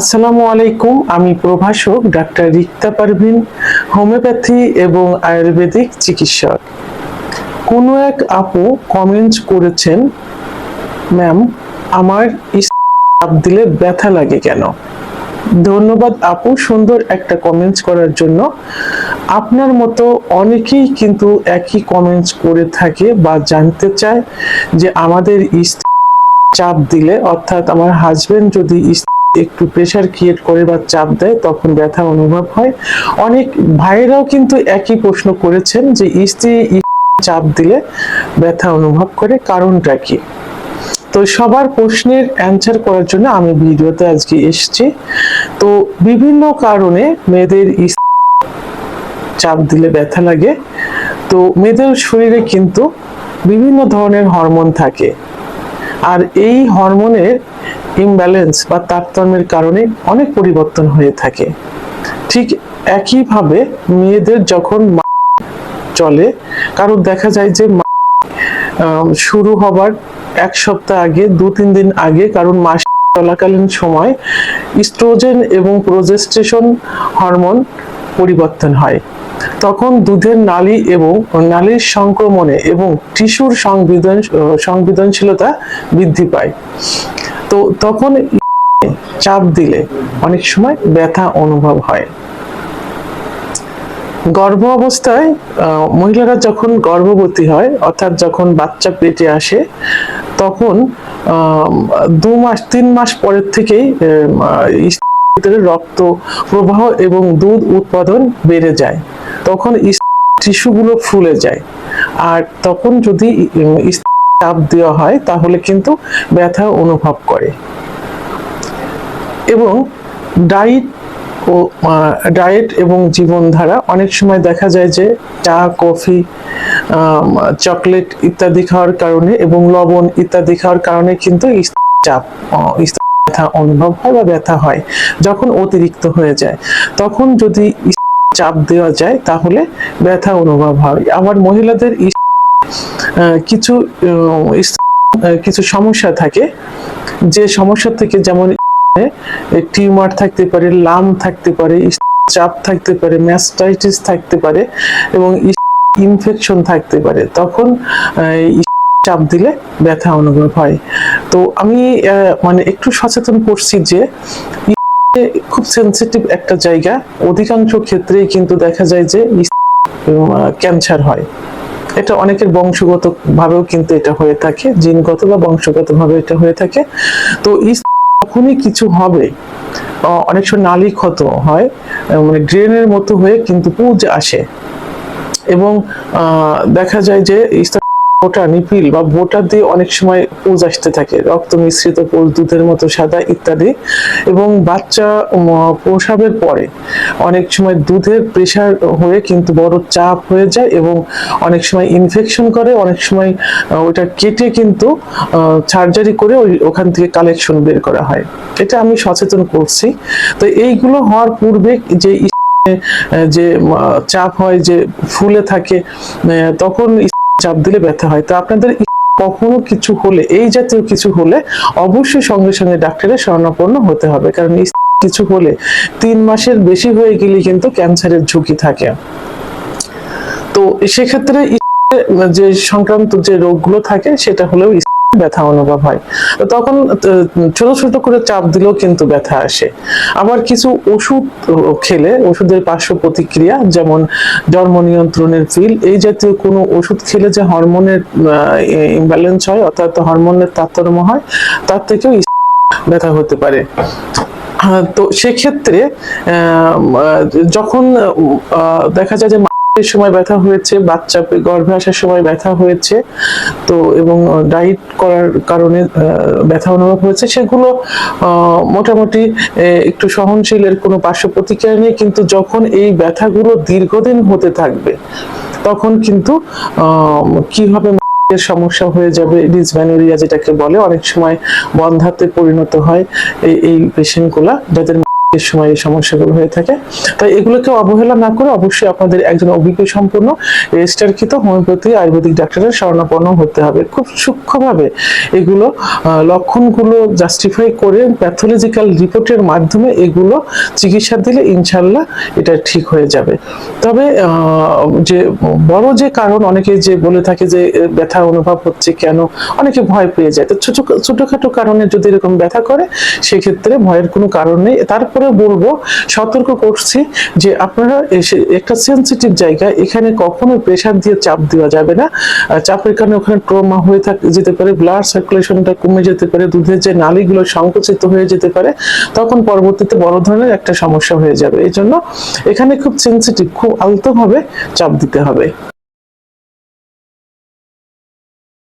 আসসালামু আলাইকুম, আমি প্রভাষক ডাক্তার রিক্তা পারভিন, হোমিওপ্যাথি এবং আয়ুর্বেদিক চিকিৎসক। কোনো এক আপু কমেন্ট করেছেন, ম্যাম, আমার চাপ দিলে ব্যথা লাগে কেন? ধন্যবাদ আপু, সুন্দর একটা কমেন্টস করার জন্য। আপনার মতো অনেকেই কিন্তু একই কমেন্টস করে থাকে বা জানতে চায় যে আমাদের চাপ দিলে, অর্থাৎ আমার হাজবেন্ড যদি স্ত্রী একটু প্রেশার ক্রিয়েট করে বা চাপ দেয়, তখন ব্যথা অনুভব হয়। অনেক ভাইয়েরাও কিন্তু একই প্রশ্ন করেছেন যে, স্ত্রী চাপ দিলে ব্যথা অনুভব করে কারণটা কি? তো সবার প্রশ্নের অ্যান্সার করার জন্য আমি ভিডিওতে আজকে এসেছি। তো বিভিন্ন কারণে মেয়েদের চাপ দিলে ব্যথা লাগে। তো মেয়েদের শরীরে কিন্তু বিভিন্ন ধরনের হরমোন থাকে। আর এই হরমোনের ইমব্যালেন্স বা তারতম্যের কারণে অনেক পরিবর্তন হয়ে থাকে। ঠিক একইভাবে মেয়েদের যখন চলে, কারণ দেখা যায় যে শুরু হবার এক সপ্তাহ আগে, দু, তিন দিন আগে কারণ মাস চলাকালীন সময় ইস্ট্রোজেন এবং প্রোজেস্টেশন হরমোন পরিবর্তন হয়। তখন দুধের নালী এবং নালীর সংক্রমণে এবং টিস্যুর সংবেদন সংবেদনশীলতা বৃদ্ধি পায়। তো তখন চাপ দিলে অনেক সময় ব্যথা অনুভব হয়। গর্ভ অবস্থায় মহিলারা যখন গর্ভবতী হয়, অর্থাৎ যখন বাচ্চা পেটে আসে, তখন দু মাস, তিন মাস পরের থেকেই রক্ত প্রবাহ এবং দুধ উৎপাদন বেড়ে যায়। তখন টিস্যুগুলো ফুলে যায়। আর তখন যদি চাপ দেওয়া হয়, তাহলে কিন্তু ব্যথা অনুভব করে। এবং ডাইট ও ডায়েট এবং জীবনধারা অনেক সময় দেখা যায় যে চা, কফি চকলেট ইত্যাদি খাওয়ার কারণে এবং লবণ ইত্যাদি খাওয়ার কারণে কিন্তু চাপ ব্যথা অনুভব হয় বা ব্যথা হয়। যখন অতিরিক্ত হয়ে যায়, তখন যদি চাপ দেওয়া যায়, তাহলে ব্যথা অনুভব হয়। আবার মহিলাদের কিছু কিছু সমস্যা থাকে। যে সমস্যা থেকে যেমন টিউমার থাকতে পারে, লাম থাকতে পারে চাপ থাকতে পারে, ম্যাস্টাইটিস থাকতে পারে এবং ইনফেকশন থাকতে পারে, তখন চাপ দিলে ব্যথা অনুভব হয়। তো আমি মানে একটু সচেতন করছি যে খুব সেন্সিটিভ একটা জায়গা। অধিকাংশ ক্ষেত্রেই কিন্তু দেখা যায় যে ক্যান্সার হয়। এটা অনেকের বংশগত ভাবেও কিন্তু এটা হয়ে থাকে, জিনগত বা বংশগত ভাবে এটা হয়ে থাকে। তো যখনই কিছু হবে। অনেক সময় নালী ক্ষত হয় মানে ড্রেনের মতো হয়ে কিন্তু পুজ আসে। এবং দেখা যায় যে বোটা নিপিল বা বোটা দিয়ে অনেক সময় পুজ আসতে থাকে, রক্ত মিশ্রিত পুজ দুধের মতো সাদা ইত্যাদি। এবং বাচ্চা প্রসাবের পরে অনেক সময় দুধের প্রেশার হয়ে কিন্তু বড় চাপ হয়ে যায় এবং অনেক সময় ইনফেকশন করে, অনেক সময় ওটা কেটে কিন্তু সার্জারি করে ওই ওখান থেকে কালেকশন বের করা হয়। এটা আমি সচেতন করছি। তো এইগুলো হওয়ার পূর্বে যে যে চাপ হয় যে ফুলে থাকে তখন চাপ দিলে ব্যথা হয়। তো আপনাদের কখনো কিছু হলে, এই জাতীয় কিছু হলে অবশ্যই সঙ্গে সঙ্গে ডাক্তারের শরণাপন্ন হতে হবে। কারণ কিছু হলে তিন মাসের বেশি হয়ে গেলে কিন্তু ক্যান্সারের ঝুঁকি থাকে। তো সেক্ষেত্রে যে সংক্রান্ত যে রোগগুলো থাকে, সেটা হলেও ব্যথা অনুভব হয়। তো তখন ছোট ছোট করে চাপ দিলেও কিন্তু ব্যথা আসে। আবার কিছু ওষুধ খেলে, ওষুধের পার্শ্ব প্রতিক্রিয়া, যেমন জন্ম নিয়ন্ত্রণের ফিল এই জাতীয় কোনো ওষুধ খেলে যে হরমোনের ইমব্যালেন্স হয়, অর্থাৎ হরমোনের তারতম্য হয়, তার থেকেও ব্যথা হতে পারে। তো সেক্ষেত্রে যখন দেখা যায় যে সময় ব্যথা হয়েছে, বাচ্চা গর্ভে আসার সময় ব্যথা হয়েছে, তো এবং ডাইট করার কারণে ব্যথা অনুভব হয়েছে। সেগুলো মোটামুটি একটু সহনশীলের কোনো পার্শ্ব প্রতিক্রিয়া নেই, কিন্তু যখন এই ব্যথাগুলো দীর্ঘদিন হতে থাকবে, তখন কিন্তু কি হবে সমস্যা হয়ে যাবে ডিসভ্যানোরিয়া যেটাকে বলে, অনেক সময় বন্ধাতে পরিণত হয় এই এই পেশেন্টগুলা যাদের সময় এই সমস্যাগুলো হয়ে থাকে। তাই এগুলোকে অবহেলা না করে অবশ্যই আপনাদের একজন অভিজ্ঞ সম্পন্ন রেজিস্টারকৃত হোমিওপ্যাথি আয়ুর্বেদিক ডাক্তারের শরণাপন্ন হতে হবে। খুব সূক্ষ্মভাবে এগুলো লক্ষণগুলো জাস্টিফাই করে প্যাথোলজিক্যাল রিপোর্টের মাধ্যমে এগুলো চিকিৎসা দিলে ইনশাল্লাহ এটা ঠিক হয়ে যাবে। তবে যে বড় যে কারণ, অনেকে যে বলে থাকে যে ব্যথা অনুভব হচ্ছে কেন? অনেকে ভয় পেয়ে যায়। তো ছোট, ছোটখাটো কারণে যদি এরকম ব্যথা করে, সেক্ষেত্রে ভয়ের কোনো কারণ নেই। তারপরে বলব, সতর্ক করছি যে আপনারা একটা সেন্সিটিভ জায়গা এখানে কখনো প্রেশার দিয়ে চাপ দেওয়া যাবে না। চাপের কারণে ওখানে ট্রমা হয়ে থাক যেতে পারে ব্লাড সার্কুলেশনটা কমে যেতে পারে, দুধের যে নালীগুলো সংকুচিত হয়ে যেতে পারে, তখন পরবর্তীতে বড় ধরনের একটা সমস্যা হয়ে যাবে। এই জন্য এখানে খুব সেন্সিটিভ খুব আলতোভাবে চাপ দিতে হবে।